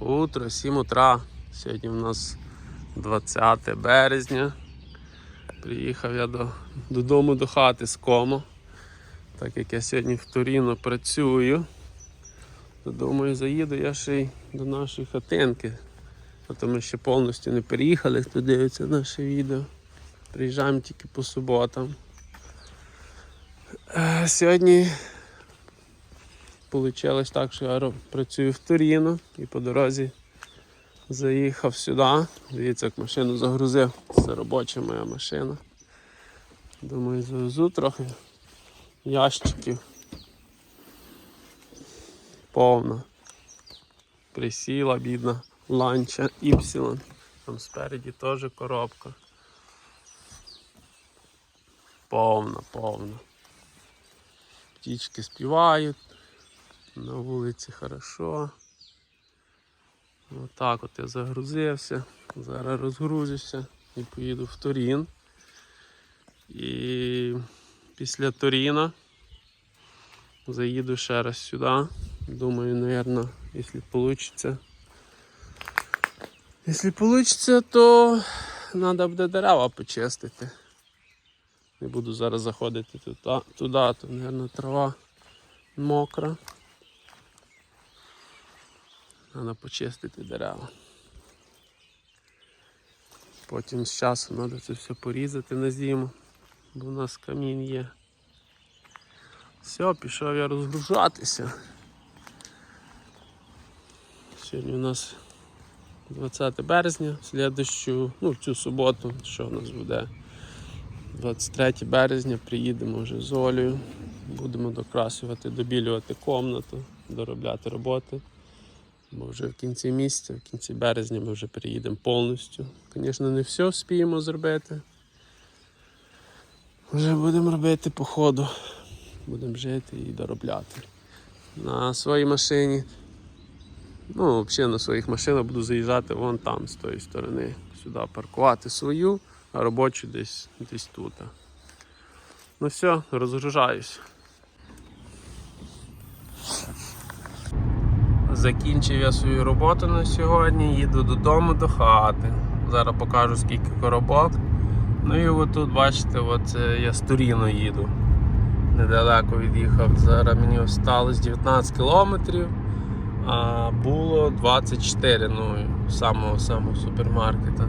Утро, 7 утра. Сьогодні у нас 20 березня. Приїхав я до, додому до хати з кому. Так як я сьогодні в Туріно працюю, то думаю, заїду я ще й до нашої хатинки. А то ми ще повністю не переїхали, хто дивиться наше відео. Приїжджаємо тільки по суботам. Е, Сьогодні вийшло так, що я працюю в Туріно і по дорозі заїхав сюди. Дивіться, як машину загрузив. Це робоча моя машина. Думаю, завезу трохи ящиків. Повна. Присіла, бідна, ланча Іпсилон. Там спереді теж коробка. Повна, повна. Птічки співають. На вулиці хорошо. Отак от я загрузився. Зараз розгрузюся і поїду в Турін. І після Туріна заїду ще раз сюди. Думаю, наверное, якщо вийде. Якщо вийде, то треба буде дерева почистити. Не буду зараз заходити туди, туди то, мабуть, трава мокра. Треба почистити дерева. Потім з часом треба це все порізати на зиму, бо в нас камін є. Все, пішов я розгружатися. Сьогодні у нас 20 березня, слідущу, ну в цю суботу, що в нас буде? 23 березня приїдемо вже з Олею. Будемо докрасувати, добілювати комнату, доробляти роботи. Бо вже в кінці місяця, в кінці березня ми вже приїдемо повністю. Звісно, не все вспіємо зробити. Вже будемо робити по ходу. Будемо жити і доробляти. На своїй машині. Ну, взагалі на своїх машинах буду заїжджати вон там, з тої сторони. Сюди паркувати свою, а робочу десь, десь тут. Ну все, розгружаюсь. Закінчив я свою роботу на сьогодні, їду додому до хати. Зараз покажу скільки коробок. Ну і отут, бачите, от я з Туріно їду. Недалеко від'їхав. Зараз мені осталось 19 кілометрів, а було 24 ну, самого самого супермаркета.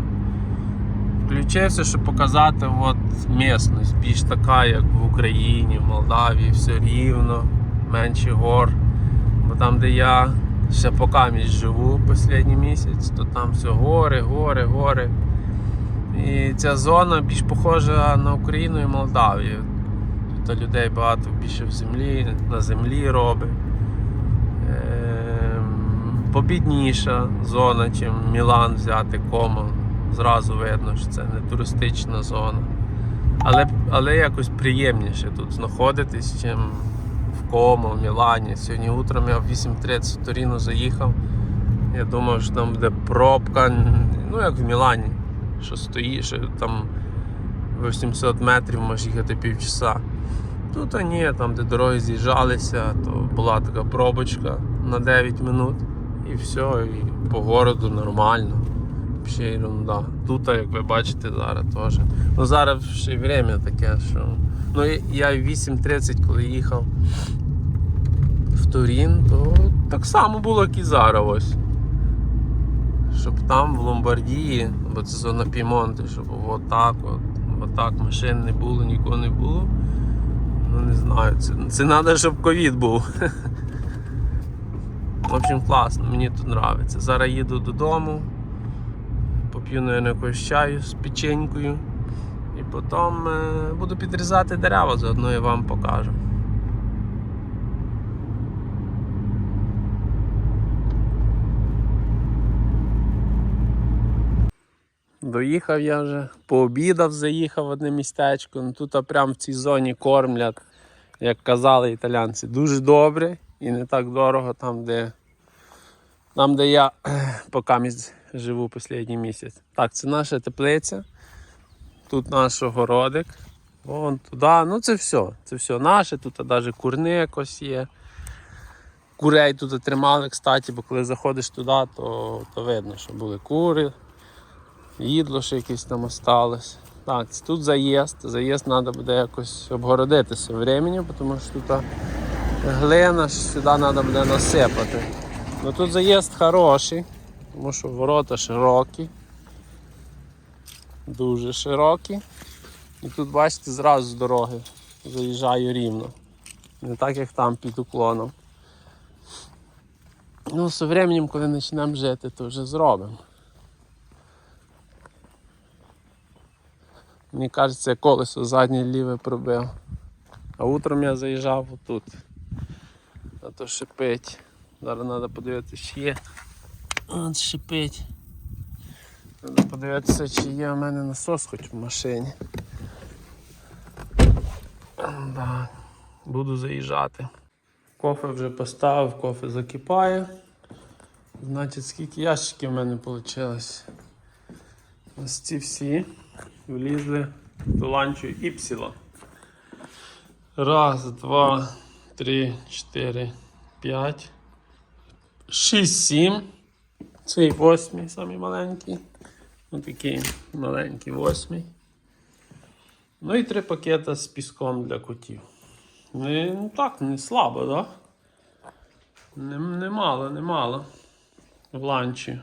Включився, щоб показати от місцевість, більш така, як в Україні, в Молдавії, все рівно, менше гор. Бо там, де я ще по камість живу останній місяць, то там все гори, гори, гори. І ця зона більш похожа на Україну і Молдавію. Тут людей багато більше в землі, на землі робить. Ем, Побідніша зона, чим Мілан взяти комо. Зразу видно, що це не туристична зона. Але, але якось приємніше тут знаходитись, чим Комо, в Мілані. Сьогодні утром я в 8.30 в Торіно заїхав. Я думав, що там буде пробка, ну як в Мілані, що стоїш, там 800 метрів можеш їхати півчаса. Тут а ні, там де дороги з'їжджалися, то була така пробочка на 9 минут і все, і по городу нормально. Ще ерунда. Тут, як ви бачите, зараз теж. Ну зараз ще й время таке, що. Ну я в 8.30, коли їхав в Турін, то так само було, як і зараз ось. Щоб там в Ломбардії, бо це зона Пімонти, щоб отак, от, отак машин не було, нікого не було. Ну не знаю, це, це треба, щоб ковід був. В общем, класно, мені тут подобається. Зараз їду додому, поп'ю наверное, якогось чаю з печенькою потім е, буду підрізати дерева, заодно я вам покажу. Доїхав я вже, пообідав, заїхав в одне містечко. Ну, тут прямо в цій зоні кормлять, як казали італійці, дуже добре і не так дорого там, де, там, де я поки живу останній місяць. Так, це наша теплиця. Тут наш огородик. Вон туди. Ну це все. Це все наше, тут навіть курник ось є. курей тут тримали, кстати, бо коли заходиш туди, то, то видно, що були кури, їдло ще якесь там осталось. Так, тут заїзд. Заїзд треба буде якось обгородитися временем, тому що тут глина, сюди треба буде насипати. Ну тут заїзд хороший, тому що ворота широкі. Дуже широкі. І тут, бачите, зразу з дороги заїжджаю рівно. Не так як там під уклоном. Ну, з временем, коли почнемо жити, то вже зробимо. Мені кажеться, я колесо заднє ліве пробив. А утром я заїжджав отут. А то шипить. Зараз треба подивитися, чи є. От шипить. Треба подивитися, чи є у мене насос хоч в машині. Да. Буду заїжджати. Кофе вже поставив, кофе закипає. Значить, скільки ящиків в мене вийшло. Ось ці всі влізли до ланчу Іпсілон. Раз, два, три, чотири, п'ять, шість, сім. Цей восьмий, самий маленький. Ось такий маленький восьмий. Ну і три пакета з піском для котів. Не, ну так, не слабо, так? Да? Не, немало, немало. В ланчі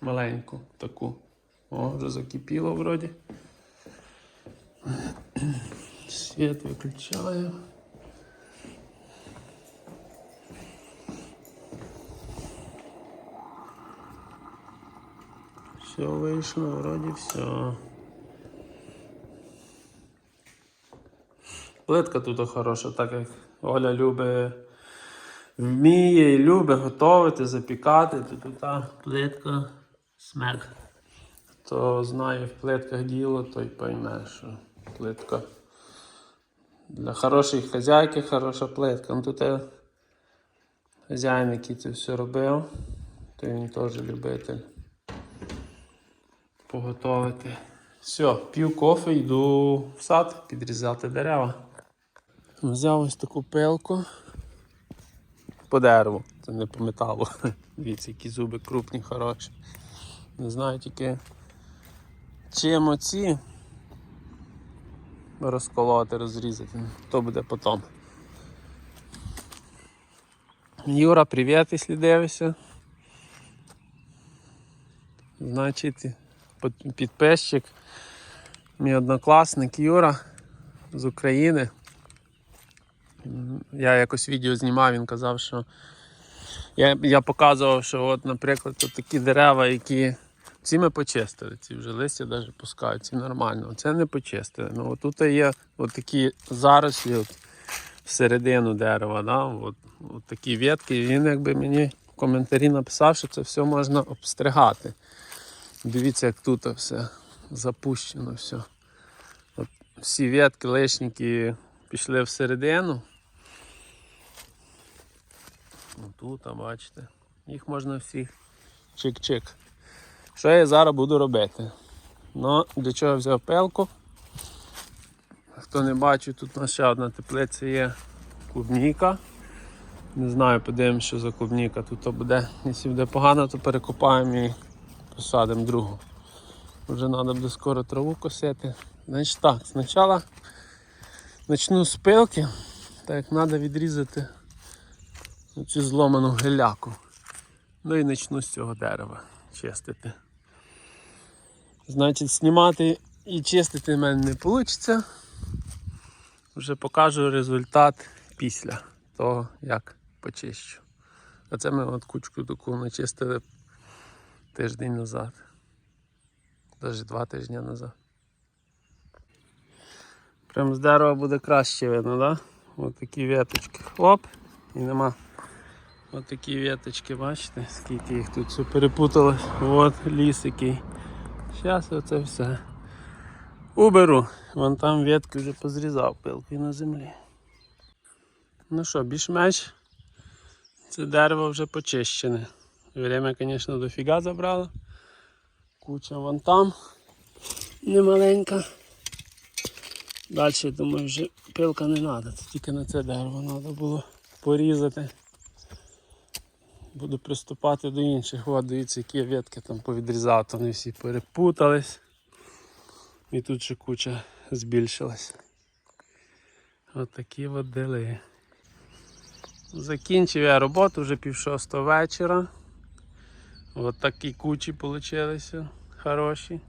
маленьку таку. О, вже закипіло вроді. Світ виключаю. Все вийшло, вроді все. Плитка тут хороша, так як Оля любить, вміє і любить готувати, запікати, тут та плитка смек. Хто знає в плитках діло, той пойме, що плитка для хорошої хазяйки хороша плитка. Ну тут е, хазяїн, який це все робив, то він теж любитель поготовити. Все, п'ю кофе, йду в сад підрізати дерева. Взяв ось таку пилку по дереву, це не по металу. Дивіться, які зуби крупні, хороші. Не знаю тільки чим оці розколоти, розрізати. То буде потім. Юра, привіт, якщо дивишся. Значить, підписчик, мій однокласник Юра з України. Я якось відео знімав, він казав, що я, я показував, що от, наприклад, тут такі дерева, які ці ми почистили, ці вже листя навіть пускають, ці нормально. Це не почистили. Ну, тут є от такі зарослі от, всередину дерева, да? от, от такі ветки. Він якби мені в коментарі написав, що це все можна обстригати. Дивіться, як тут все запущено все. От всі ветки, лишники пішли всередину. Тут, бачите. Їх можна всіх чик-чик. Що я зараз буду робити? Ну, для чого я взяв пелку? Хто не бачить, тут у нас ще одна теплиця є клубніка. Не знаю, подивимось, що за клубніка тут буде. Якщо буде погано, то перекопаємо і посадимо другу. Вже треба буде скоро траву косити. Значить так, спочатку почну з пилки, так як треба відрізати цю зломану геляку. Ну і почну з цього дерева чистити. Значить, знімати і чистити в мене не вийде. Вже покажу результат після того, як почищу. А це ми от кучку таку начистили тиждень назад. Навіть два тижні назад. Прям з дерева буде краще видно? Да? Ось такі веточки. Хлоп, і нема. Ось такі веточки, бачите, скільки їх тут все перепутали. От ліс який. Зараз оце все уберу. Вон там ветки вже позрізав пилкою на землі. Ну що, більш-менш це дерево вже почищене. Время, звісно, дофіга забрало. Куча вон там немаленька. Далі, думаю, вже пилка не треба, тільки на це дерево треба було порізати. буду приступати до інших. От, дивіться, які ветки там повідрізав, то вони всі перепутались. І тут ще куча збільшилась. От от дели. Закінчив я роботу вже пів шостого вечора. От такі кучі получилися хороші.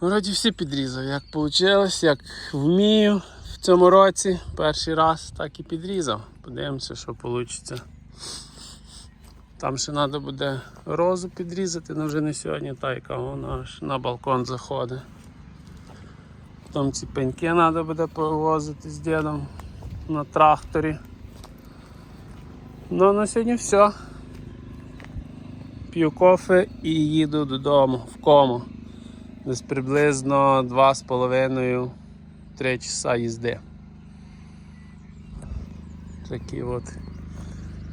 Вроді всі підрізав, як вийшло, як вмію в цьому році. Перший раз так і підрізав. Подивимося, що вийде. Там ще треба буде розу підрізати, але вже не сьогодні, та яка вона аж на балкон заходить. Потім ці пеньки треба буде повозити з дідом на тракторі. Ну, на сьогодні все. П'ю кофе і їду додому в кому. Десь приблизно 2,5-3 часа їзди. Такі от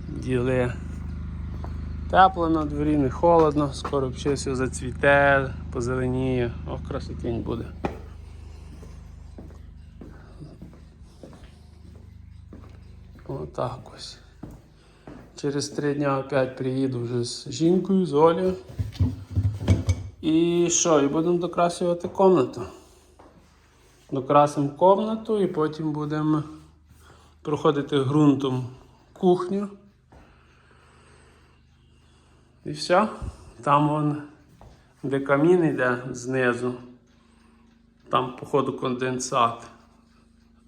діли. Тепло на дворі, не холодно, скоро все зацвіте, позеленіє, о, красотінь буде. Отак ось. Через три дня опять приїду вже з жінкою, з Олею. І що, і будемо докрасювати комнату. Докрасимо комнату і потім будемо проходити ґрунтом кухню. І все. Там вон, де камін йде знизу, там, походу, конденсат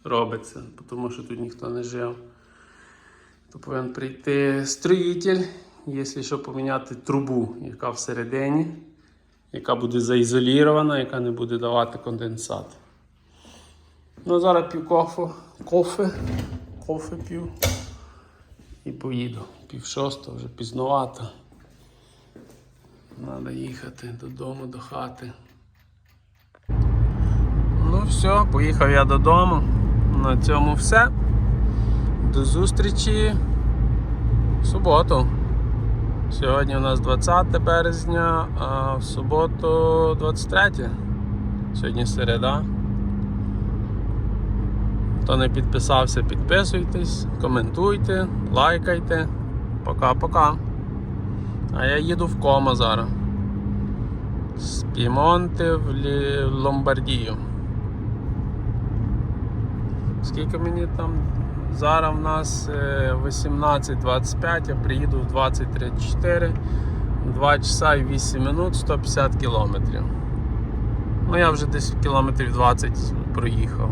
робиться, тому що тут ніхто не жив. То повинен прийти строїтель, якщо що поміняти трубу, яка всередині, яка буде заізолірована, яка не буде давати конденсат. Ну, зараз п'ю кофе, кофе, кофе п'ю і поїду. Пів шостого, вже пізновато. Треба їхати додому, до хати. Ну все, поїхав я додому. На цьому все. До зустрічі в суботу. Сьогодні у нас 20 березня, а в суботу 23. Сьогодні середа. Хто не підписався, підписуйтесь, коментуйте, лайкайте. Пока-пока. А я їду в кома зараз. З Пімонти в Ломбардію. Скільки мені там? Зараз в нас е, 18.25, я приїду в 20.34, 2 часа і 8 минут, 150 кілометрів. Ну я вже десь кілометрів 20 проїхав.